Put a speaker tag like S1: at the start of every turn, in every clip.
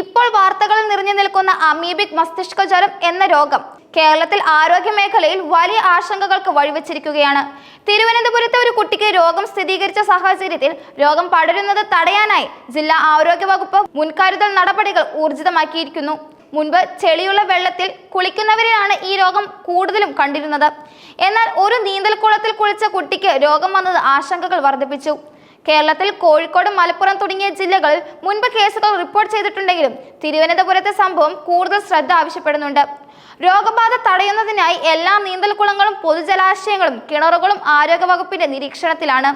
S1: ഇപ്പോൾ വാർത്തകളിൽ നിറഞ്ഞു നിൽക്കുന്ന അമീബിക് മസ്തിഷ്ക ജ്വരം എന്ന രോഗം കേരളത്തിൽ ആരോഗ്യ മേഖലയിൽ വലിയ ആശങ്കകൾക്ക് വഴിവെച്ചിരിക്കുകയാണ്. തിരുവനന്തപുരത്തെ ഒരു കുട്ടിക്ക് രോഗം സ്ഥിരീകരിച്ച സാഹചര്യത്തിൽ രോഗം പടരുന്നത് തടയാനായി ജില്ലാ ആരോഗ്യ വകുപ്പ് മുൻകരുതൽ നടപടികൾ ഊർജിതമാക്കിയിരിക്കുന്നു. മുൻപ് ചെളിയുള്ള വെള്ളത്തിൽ കുളിക്കുന്നവരിലാണ് ഈ രോഗം കൂടുതലും കണ്ടിരുന്നത്. എന്നാൽ ഒരു നീന്തൽക്കുളത്തിൽ കുളിച്ച കുട്ടിക്ക് രോഗം വന്നത് ആശങ്കകൾ വർദ്ധിപ്പിച്ചു. കേരളത്തിൽ കോഴിക്കോട് മലപ്പുറം തുടങ്ങിയ ജില്ലകളിൽ മുൻപ് കേസുകൾ റിപ്പോർട്ട് ചെയ്തിട്ടുണ്ടെങ്കിലും തിരുവനന്തപുരത്തെ സംഭവം കൂടുതൽ ശ്രദ്ധ ആവശ്യപ്പെടുന്നുണ്ട്. രോഗബാധ തടയുന്നതിനായി എല്ലാ നീന്തൽക്കുളങ്ങളും പൊതുജലാശയങ്ങളും കിണറുകളും ആരോഗ്യവകുപ്പിന്റെ നിരീക്ഷണത്തിലാണ്.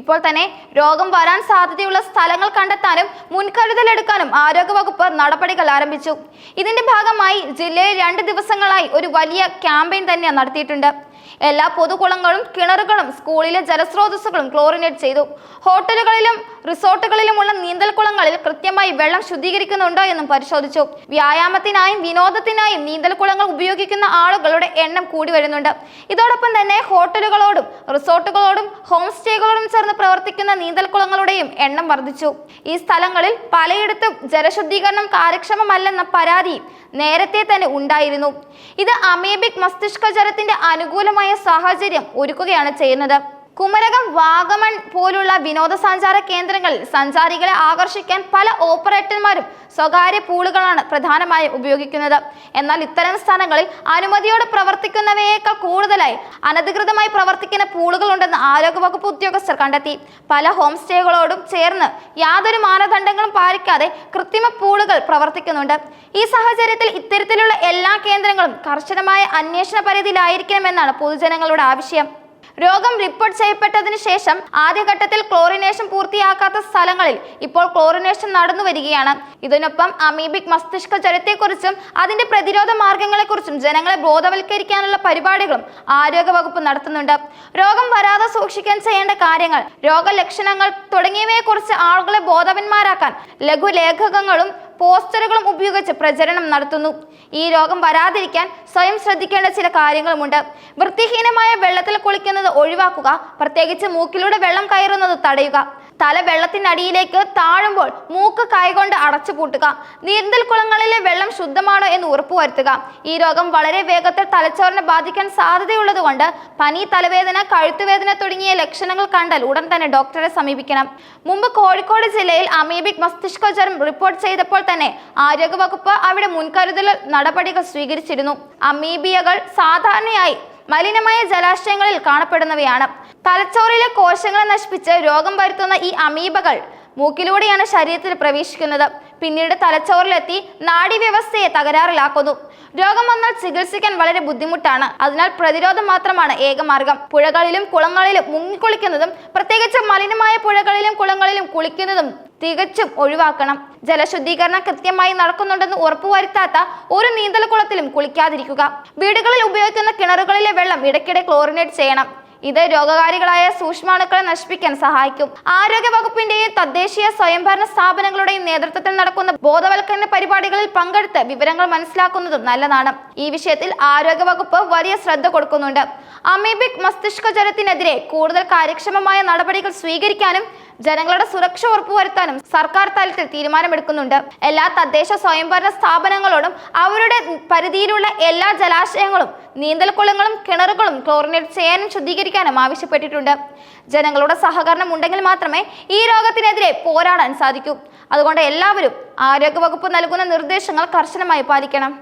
S1: ഇപ്പോൾ തന്നെ രോഗം വരാൻ സാധ്യതയുള്ള സ്ഥലങ്ങൾ കണ്ടെത്താനും മുൻകരുതലെടുക്കാനും ആരോഗ്യവകുപ്പ് നടപടികൾ ആരംഭിച്ചു. ഇതിന്റെ ഭാഗമായി ജില്ലയിൽ രണ്ട് ദിവസങ്ങളായി ഒരു വലിയ ക്യാമ്പയിൻ തന്നെ നടത്തിയിട്ടുണ്ട്. എല്ലാ പൊതുകുളങ്ങളും കിണറുകളും സ്കൂളിലെ ജലസ്രോതസ്സുകളും ക്ലോറിനേറ്റ് ചെയ്തു. ഹോട്ടലുകളിലും റിസോർട്ടുകളിലുമുള്ള നീന്തൽക്കുളങ്ങളിൽ കൃത്യമായി വെള്ളം ശുദ്ധീകരിക്കുന്നുണ്ടോ എന്നും പരിശോധിച്ചു. വ്യായാമത്തിനായും വിനോദത്തിനായും നീന്തൽക്കുളങ്ങൾ ഉപയോഗിക്കുന്ന ആളുകളുടെ എണ്ണം കൂടി വരുന്നുണ്ട്. ഇതോടൊപ്പം തന്നെ ഹോട്ടലുകളോടും റിസോർട്ടുകളോടും ഹോം സ്റ്റേകളോടും ചേർന്ന് പ്രവർത്തിക്കുന്ന നീന്തൽക്കുളങ്ങളുടെയും എണ്ണം വർദ്ധിച്ചു. ഈ സ്ഥലങ്ങളിൽ പലയിടത്തും ജലശുദ്ധീകരണം കാര്യക്ഷമമല്ലെന്ന പരാതി നേരത്തെ തന്നെ ഉണ്ടായിരുന്നു. ഇത് അമേബിക് മസ്തിഷ്ക ജ്വരത്തിന്റെ അനുകൂലമായ സാഹചര്യം ഒരുക്കുകയാണ് ചെയ്യുന്നത്. കുമരകം വാഗമൺ പോലുള്ള വിനോദസഞ്ചാര കേന്ദ്രങ്ങളിൽ സഞ്ചാരികളെ ആകർഷിക്കാൻ പല ഓപ്പറേറ്റർമാരും സ്വകാര്യ പൂളുകളാണ് പ്രധാനമായും ഉപയോഗിക്കുന്നത്. എന്നാൽ ഇത്തരം സ്ഥലങ്ങളിൽ അനുമതിയോടെ പ്രവർത്തിക്കുന്നവയേക്കാൾ കൂടുതലായി അനധികൃതമായി പ്രവർത്തിക്കുന്ന പൂളുകളുണ്ടെന്ന് ആരോഗ്യവകുപ്പ് ഉദ്യോഗസ്ഥർ കണ്ടെത്തി. പല ഹോം സ്റ്റേകളോടും ചേർന്ന് യാതൊരു മാനദണ്ഡങ്ങളും പാലിക്കാതെ കൃത്രിമ പൂളുകൾ പ്രവർത്തിക്കുന്നുണ്ട്. ഈ സാഹചര്യത്തിൽ ഇത്തരത്തിലുള്ള എല്ലാ കേന്ദ്രങ്ങളും കർശനമായ അന്വേഷണ പരിധിയിലായിരിക്കണമെന്നാണ് പൊതുജനങ്ങളുടെ ആവശ്യം. രോഗം റിപ്പോർട്ട് ചെയ്യപ്പെട്ടതിന് ശേഷം ആദ്യഘട്ടത്തിൽ ക്ലോറിനേഷൻ പൂർത്തിയാക്കാത്ത സ്ഥലങ്ങളിൽ ഇപ്പോൾ ക്ലോറിനേഷൻ നടന്നു വരികയാണ്. ഇതിനൊപ്പം അമീബിക് മസ്തിഷ്ക ജ്വരത്തെക്കുറിച്ചും അതിന്റെ പ്രതിരോധ മാർഗങ്ങളെക്കുറിച്ചും ജനങ്ങളെ ബോധവൽക്കരിക്കാനുള്ള പരിപാടികളും ആരോഗ്യവകുപ്പ് നടത്തുന്നുണ്ട്. രോഗം വരാതെ സൂക്ഷിക്കാൻ ചെയ്യേണ്ട കാര്യങ്ങൾ രോഗലക്ഷണങ്ങൾ തുടങ്ങിയവയെക്കുറിച്ച് ആളുകളെ ബോധവന്മാരാക്കാൻ ലഘുലേഖകങ്ങളും പോസ്റ്ററുകളും ഉപയോഗിച്ച് പ്രചരണം നടത്തുന്നു. ഈ രോഗം വരാതിരിക്കാൻ സ്വയം ശ്രദ്ധിക്കേണ്ട ചില കാര്യങ്ങളുമുണ്ട്. വൃത്തിഹീനമായ വെള്ളത്തിൽ കുളിക്കുന്നത് ഒഴിവാക്കുക പ്രത്യേകിച്ച് മൂക്കിലൂടെ വെള്ളം കയറുന്നത് തടയുക. തല വെള്ളത്തിനടിയിലേക്ക് താഴുമ്പോൾ മൂക്ക് കൈകൊണ്ട് അടച്ചു പൂട്ടുക. നീന്തൽ കുളങ്ങളിലെ വെള്ളം ശുദ്ധമാണോ എന്ന് ഉറപ്പുവരുത്തുക ഈ രോഗം വളരെ വേഗത്തിൽ തലച്ചോറിനെ ബാധിക്കാൻ സാധ്യതയുള്ളതുകൊണ്ട് പനി തലവേദന കഴുത്തുവേദന തുടങ്ങിയ ലക്ഷണങ്ങൾ കണ്ടാൽ ഉടൻ തന്നെ ഡോക്ടറെ സമീപിക്കണം. മുമ്പ് കോഴിക്കോട് ജില്ലയിൽ അമീബിക് മസ്തിഷ്ക ജ്വരം റിപ്പോർട്ട് ചെയ്തപ്പോൾ തന്നെ ആരോഗ്യവകുപ്പ് അവിടെ മുൻകരുതൽ നടപടികൾ സ്വീകരിച്ചിരുന്നു. അമീബിയകൾ സാധാരണയായി മലിനമായ ജലാശയങ്ങളിൽ കാണപ്പെടുന്നവയാണ്. തലച്ചോറിലെ കോശങ്ങളെ നശിപ്പിച്ച് രോഗം വരുത്തുന്ന ഈ അമീബകൾ മൂക്കിലൂടെയാണ് ശരീരത്തിൽ പ്രവേശിക്കുന്നത്. പിന്നീട് തലച്ചോറിലെത്തി നാഡീവ്യവസ്ഥയെ തകരാറിലാക്കുന്നു. രോഗം വന്നാൽ ചികിത്സിക്കാൻ വളരെ ബുദ്ധിമുട്ടാണ്. അതിനാൽ പ്രതിരോധം മാത്രമാണ് ഏകമാർഗം പുഴകളിലും കുളങ്ങളിലും മുങ്ങിക്കുളിക്കുന്നതും പ്രത്യേകിച്ച് മലിനമായ പുഴകളിലും കുളങ്ങളിലും കുളിക്കുന്നതും തികച്ചും ഒഴിവാക്കണം. ജലശുദ്ധീകരണം കൃത്യമായി നടക്കുന്നുണ്ടെന്ന് ഉറപ്പുവരുത്താത്ത ഒരു നീന്തൽക്കുളത്തിലും കുളിക്കാതിരിക്കുക. വീടുകളിൽ ഉപയോഗിക്കുന്ന കിണറുകളിലെ വെള്ളം ഇടയ്ക്കിടെ ക്ലോറിനേറ്റ് ചെയ്യണം. ഇത് രോഗകാരികളായ സൂക്ഷ്മാണുക്കളെ നശിപ്പിക്കാൻ സഹായിക്കും. ആരോഗ്യ വകുപ്പിന്റെയും തദ്ദേശീയ സ്വയംഭരണ സ്ഥാപനങ്ങളുടെയും നേതൃത്വത്തിൽ നടക്കുന്ന ബോധവൽക്കരണ പരിപാടികളിൽ പങ്കെടുത്ത് വിവരങ്ങൾ മനസ്സിലാക്കുന്നതും നല്ലതാണ്. ഈ വിഷയത്തിൽ ആരോഗ്യ വകുപ്പ് വലിയ ശ്രദ്ധ കൊടുക്കുന്നുണ്ട്. അമീബിക് മസ്തിഷ്ക ജലത്തിനെതിരെ കൂടുതൽ കാര്യക്ഷമമായ നടപടികൾ സ്വീകരിക്കാനും ജനങ്ങളുടെ സുരക്ഷ ഉറപ്പുവരുത്താനും സർക്കാർ തലത്തിൽ തീരുമാനമെടുക്കുന്നുണ്ട്. എല്ലാ തദ്ദേശ സ്വയംഭരണ സ്ഥാപനങ്ങളോടും അവരുടെ പരിധിയിലുള്ള എല്ലാ ജലാശയങ്ങളും നീന്തൽക്കുളങ്ങളും കിണറുകളും ക്ലോറിനേറ്റ് ചെയ്യാനും ശുദ്ധീകരിക്കാനും ആവശ്യപ്പെട്ടിട്ടുണ്ട്. ജനങ്ങളുടെ സഹകരണം ഉണ്ടെങ്കിൽ മാത്രമേ ഈ രോഗത്തിനെതിരെ പോരാടാൻ സാധിക്കൂ. അതുകൊണ്ട് എല്ലാവരും ആരോഗ്യവകുപ്പ് നൽകുന്ന നിർദ്ദേശങ്ങൾ കർശനമായി പാലിക്കണം.